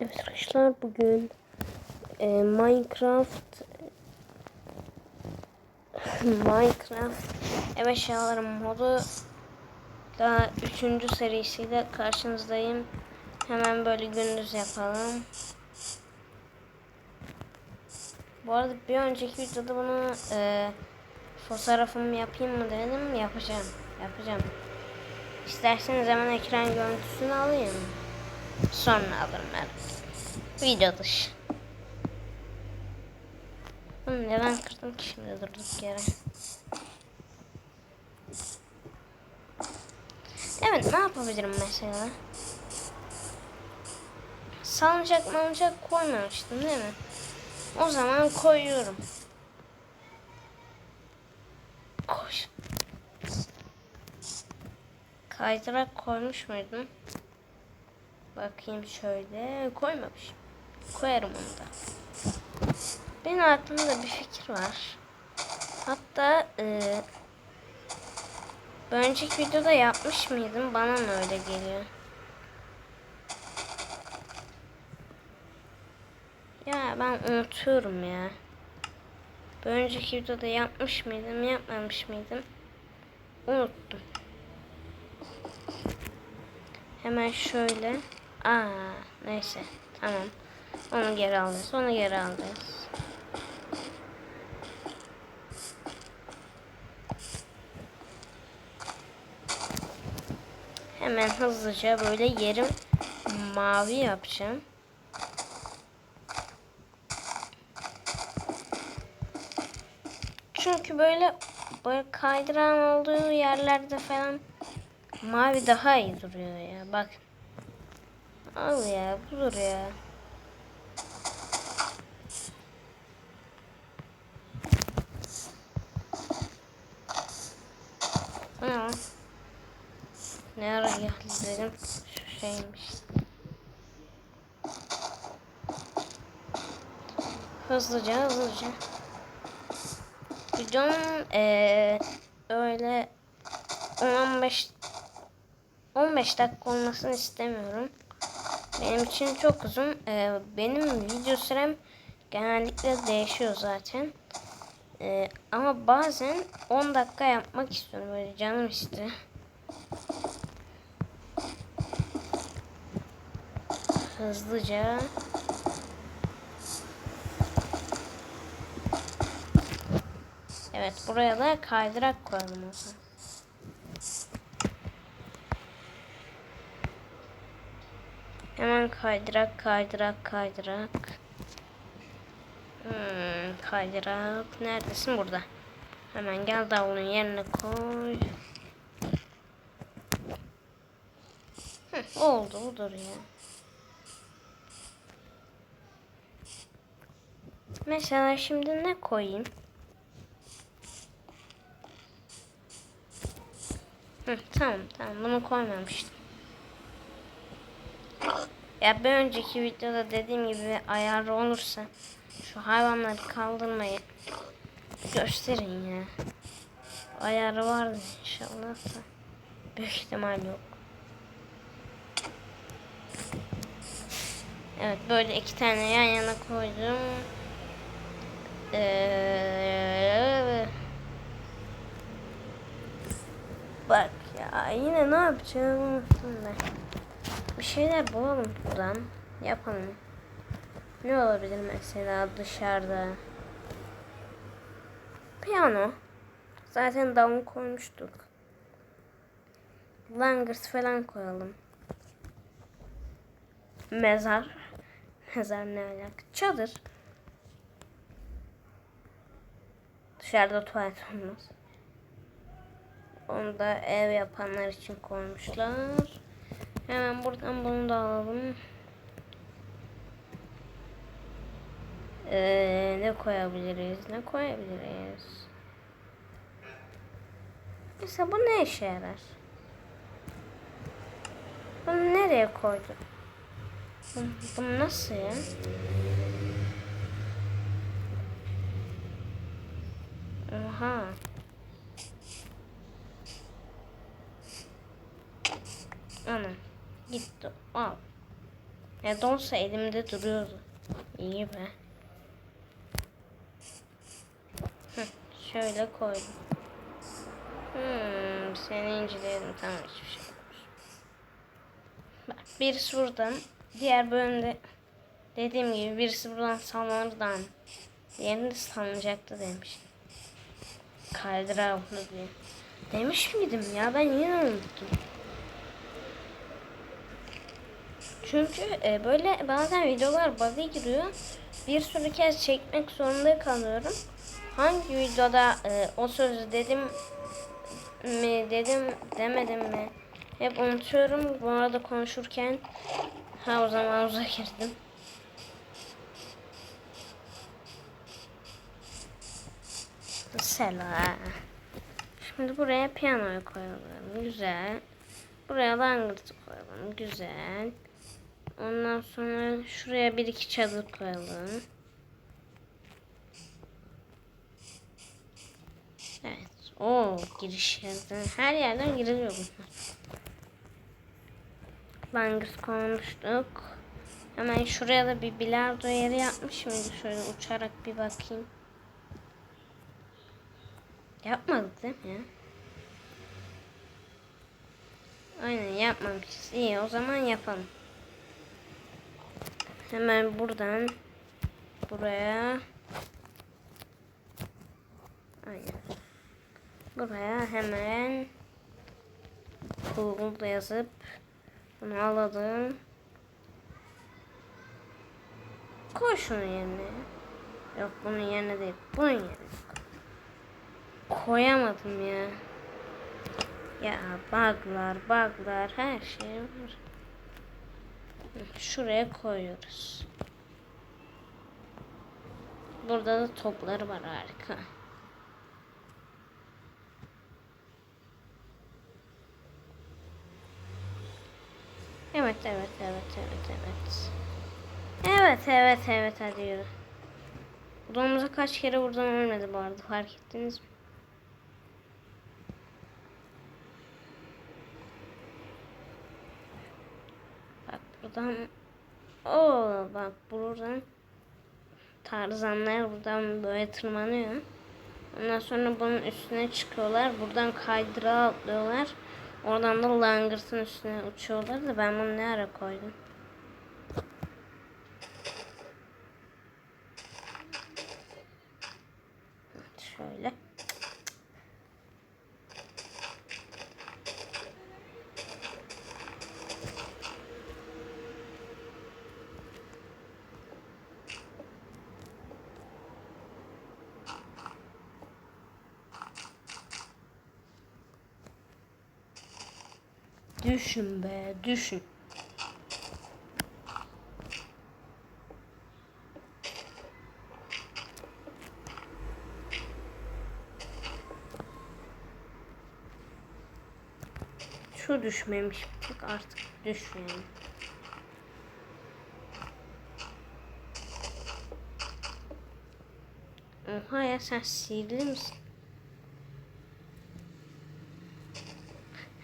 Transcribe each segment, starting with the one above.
Evet arkadaşlar bugün e, Minecraft Minecraft ev eşyaları modu da 3. serisiyle karşınızdayım. Hemen böyle gündüz yapalım. Bu arada bir önceki videoda bunu e, fotoğrafımı yapayım mı dedim. Yapacağım. Yapacağım. İsterseniz hemen ekran görüntüsünü alayım. Sonra alırım ben. Video dışı. Bunu neden kırdım ki şimdi durduk yere? Evet ne yapabilirim mesela? Salıncak malıncak koymamıştım değil mi? O zaman koyuyorum. Koy. Kaydırak koymuş muydum? Bakayım şöyle. Koymamışım. Koyarım onu da. Benim aklımda bir fikir var. Hatta e, bir önceki videoda yapmış mıydım? Bana mı öyle geliyor? Ya ben unutuyorum ya. Bir önceki videoda yapmış mıydım, yapmamış mıydım? Unuttum. Hemen şöyle. Aa, neyse. Tamam. Onu geri alacağız. Onu geri alacağız. Hemen hızlıca böyle yerim mavi yapacağım. Çünkü böyle böyle kaydıran olduğu yerlerde falan mavi daha iyi duruyor ya. Bak. Al ya budur ya. Aa. Ne ara geldi dedim. Şu şeymiş. Hızlıca hızlıca. Videonun ee, öyle 15 15 dakika olmasını istemiyorum. Benim için çok uzun. Ee, benim video sürem genellikle değişiyor zaten. Ee, ama bazen 10 dakika yapmak istiyorum. Böyle canım istiyor. Hızlıca. Evet buraya da kaydırak koyalım o. Kaydırak kaydırak kaydırak. Hmm, kaydırak. Neredesin burada? Hemen gel davulun yerine koy. Hı, oldu budur ya. Mesela şimdi ne koyayım? Hı, tamam tamam bunu koymamıştım. Ya bir önceki videoda dediğim gibi ayarı olursa şu hayvanları kaldırmayı gösterin ya. Ayarı vardı inşallah da. Büyük ihtimal yok. Evet böyle iki tane yan yana koydum. Ee, bak ya yine ne yapacağım unuttum ben. Bir şeyler bulalım buradan. Yapalım. Ne olabilir mesela dışarıda? Piyano. Zaten davul koymuştuk. Langırt falan koyalım. Mezar. Mezar ne alaka? Çadır. Dışarıda tuvalet olmaz. Onu da ev yapanlar için koymuşlar. Hemen buradan bunu da alalım. Ee, ne koyabiliriz? Ne koyabiliriz? Mesela bu ne işe yarar? Bunu nereye koyduk? Bu, bu nasıl ya? Oha. Gitti. Al. Ya donsa elimde duruyordu. İyi be. Şöyle koydum. Hmm, seni inceleyelim. Tamam hiçbir şey olmuş. Bak birisi buradan. Diğer bölümde dediğim gibi birisi buradan sallanırdan. Diğerini de salınacaktı demiş. Kaydıra bunu diye. Demiş miydim ya ben yine unuttum. Çünkü e, böyle bazen videolar bug'a giriyor. Bir sürü kez çekmek zorunda kalıyorum. Hangi videoda e, o sözü dedim mi dedim demedim mi hep unutuyorum. Bu arada konuşurken ha o zaman uza girdim. Mesela. Şimdi buraya piyanoyu koyalım. Güzel. Buraya langırtı koyalım. Güzel. Ondan sonra şuraya bir iki çadır koyalım. Evet. O giriş yerden. Her yerden giriliyor bunlar. Langırt koymuştuk. Hemen şuraya da bir bilardo yeri yapmış mıydı? Şöyle uçarak bir bakayım. Yapmadık değil mi ya? Aynen yapmamışız. İyi o zaman yapalım. Hemen buradan buraya Aynen. Buraya hemen Google'da yazıp bunu alalım. Koy şunu yerine. Yok bunun yerine değil. Bunun yerine. Koyamadım ya. Ya buglar, buglar her şey var. Şuraya koyuyoruz. Burada da topları var harika. Evet, evet, evet, evet, evet. Evet, evet, evet, hadi yürü. Odamıza kaç kere buradan ölmedi bu arada fark ettiniz mi? Bak buradan o bak buradan tarzanlar buradan böyle tırmanıyor. Ondan sonra bunun üstüne çıkıyorlar. Buradan kaydıra atlıyorlar. Oradan da langırtın üstüne uçuyorlar da ben bunu ne ara koydum? Şöyle. Düşün be, düşün. Şu düşmemiş artık düşmeyelim. Oha ya sen sihirli misin?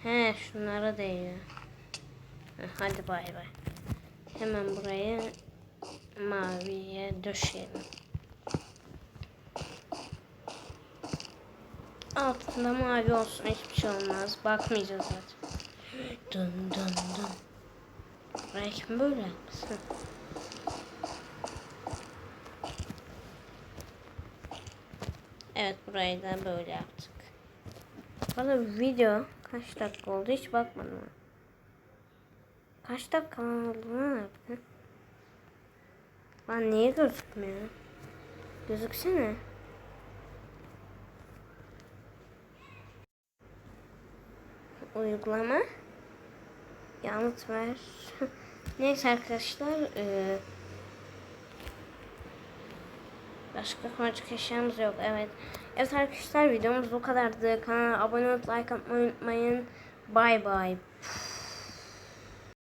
He şunlara değiyor. Hadi bay bay. Hemen burayı maviye döşeyelim. Altında mavi olsun hiçbir şey olmaz. Bakmayacağız zaten. Dın dın dın. Kim böyle yapsın? Evet burayı da böyle yaptık. Bana video kaç dakika oldu hiç bakmadım. Kaç dakika oldu lan harbiden? Lan niye gözükmüyor? Gözüksene. Uygulama. Yanıt ver. Neyse arkadaşlar. eee, Başka konuşacak eşyamız yok. Evet. Evet arkadaşlar videomuz bu kadardı. Kanala abone olup like atmayı unutmayın. Bye bye.